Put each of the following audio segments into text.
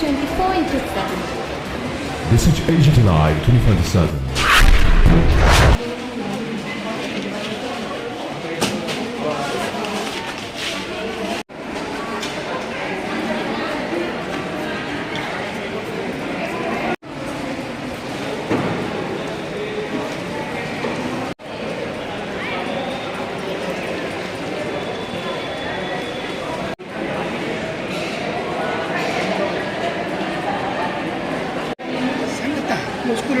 24 7. This is Agent Live 24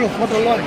los fotolores.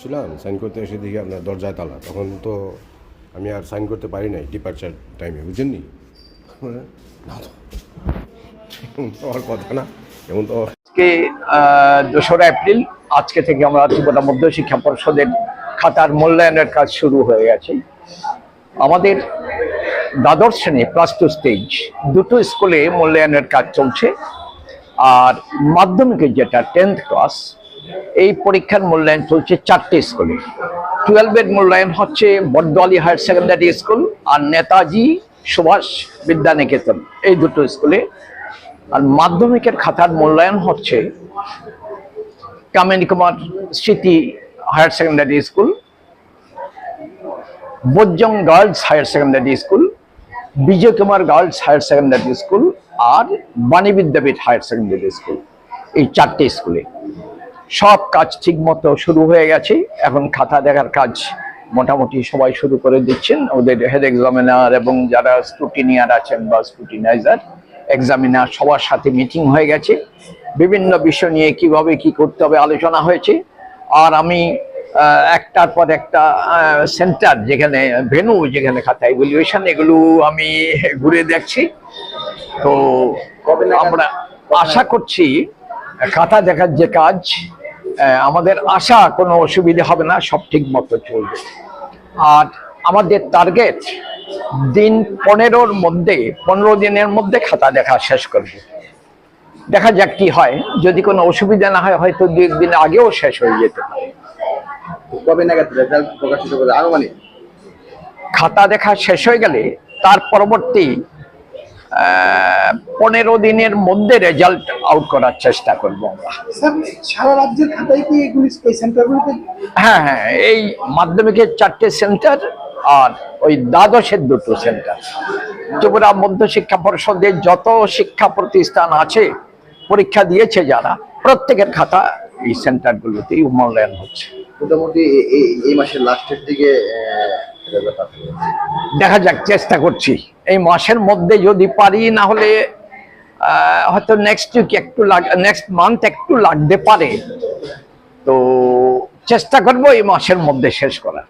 ছিলাম sign করতে এসে দেখি আপনার দরজায় তালা। তখন তো আমি আর সাইন করতে পারি নাই ডিপার্চার টাইমে বুঝেননি? না কথা না, এমন তো আজকে দোসরা এপ্রিল, আজকে থেকে আমরা ত্রিপুরা মধ্য শিক্ষা পরিষদের খাতার মূল্যায়নের কাজ শুরু হয়ে গেছে। আমাদের দ্বাদশ শ্রেণি প্লাস টু স্টেজ দুটো স্কুলে মূল্যায়নের কাজ চলছে। আর মাধ্যমিকের যেটা টেন্থ ক্লাস এই পরীক্ষার মূল্যায়ন চলছে চারটে স্কুলে। টুয়েলভের মূল্যায়ন হচ্ছে বর্দোয়ালি হায়ার সেকেন্ডারি স্কুল আর নেতাজি সুভাষ বিদ্যানিকেতন, এই দুটো স্কুলে। আর মাধ্যমিকের খাতার মূল্যায়ন হচ্ছে Kamini Kumar Smriti higher secondary school Bajjang girls higher secondary school, Bijoy Kumar girls higher secondary school আর Bani Vidyapith higher secondary school, এই চারটে স্কুলে। সব কাজ ঠিক মতো শুরু হয়ে গেছে এখন খাতা দেখার কাজ মোটামুটি সবাই শুরু করে দিচ্ছেন। ওদের হেড এক্সামিনার এবং যারা স্ক্রুটিনিয়ার আছেন বা স্ক্রুটিনাইজার এক্সামিনার সবার সাথে মিটিং হয়ে গেছে। বিভিন্ন বিষয় নিয়ে কীভাবে কি করতে হবে আলোচনা হয়েছে। আর আমি একটার পর একটা সেন্টার যেখানে ভেনু যেখানে খাতা ইভ্যালুয়েশন এগুলো আমি ঘুরে দেখছি। তো আমরা আশা করছি খাতা দেখার যে কাজ আমাদের আশা কোনো অসুবিধা হবে না সব ঠিক মতো চলবে। আর আমাদের টার্গেট দিন পনেরোর মধ্যে পনেরো দিনের মধ্যে খাতা দেখা শেষ করব। দেখা যাক কি হয়। যদি কোনো অসুবিধা না হয় হয়তো দু একদিন আগেও শেষ হয়ে যেতে পারে। কবে নাগাদ রেজাল্ট প্রকাশিত করবে আনুমানিক? খাতা দেখা শেষ হয়ে গেলে তার পরবর্তী পনেরো দিনের মধ্যে রেজাল্ট আউট করার চেষ্টা করব আমরা। সারা রাজ্যের খাতায় কি এগুলি এই হ্যাঁ হ্যাঁ এই মাধ্যমিকের চারটে সেন্টার আর ওই দ্বাদশের দুটো সেন্টার ত্রিপুরা মধ্য শিক্ষা পরিষদের যত শিক্ষা প্রতিষ্ঠান আছে পরীক্ষা দিয়েছে যারা প্রত্যেকের খাতা এই সেন্টারগুলোতেই মূল্যায়ন হচ্ছে। মোটামুটি এই- এই মাসের লাস্টের দিকে দেখা যাক, চেষ্টা করছি। এই মাসের মধ্যে যদি পারি, না হলে হয়তো নেক্সট উইক একটু নেক্সট মান্থ একটু লাগতে পারে। তো চেষ্টা করব এই মাসের মধ্যে শেষ করার।